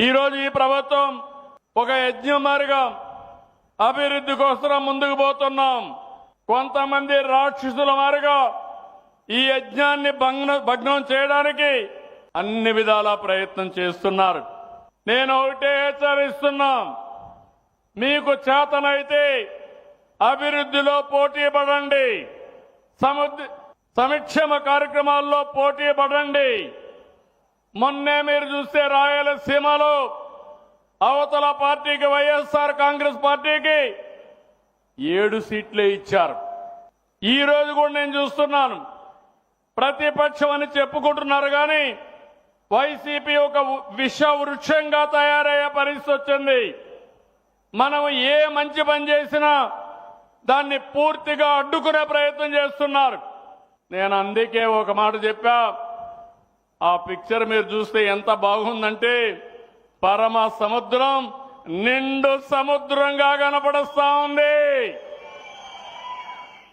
ఈరోజు ఈ ప్రభుత్వం ఒక యజ్ఞం మార్గం అభివృద్ధి కోసం ముందుకు పోతున్నాం. కొంతమంది రాక్షసుల మారిగా ఈ యజ్ఞాన్ని భగ్న భగ్నం చేయడానికి అన్ని విధాలా ప్రయత్నం చేస్తున్నారు. నేను ఒకటే హెచ్చరిస్తున్నాం. మీకు చేతనైతే అభివృద్ధిలో పోటీ పడండి. సముద్ర సంక్షేమ కార్యక్రమాల్లో పోటీ పడండి. మొన్నే మీరు చూస్తే రాయలసీమలో అవతల పార్టీకి వైఎస్ఆర్ కాంగ్రెస్ పార్టీకి ఏడు సీట్లే ఇచ్చారు. ఈ రోజు కూడా నేను చూస్తున్నాను. ప్రతిపక్షం అని చెప్పుకుంటున్నారు కానీ వైసీపీ ఒక విష వృక్షంగా తయారయ్యే పరిస్థితి వచ్చింది. మనం ఏ మంచి పని చేసినా దాన్ని పూర్తిగా అడ్డుకునే ప్రయత్నం చేస్తున్నారు. నేను అందుకే ఒక మాట చెప్పా. ఆ పిక్చర్ మీరు చూస్తే ఎంత బాగుందంటే పరమ సముద్రం నిండు సముద్రంగా కనపడస్తా ఉంది.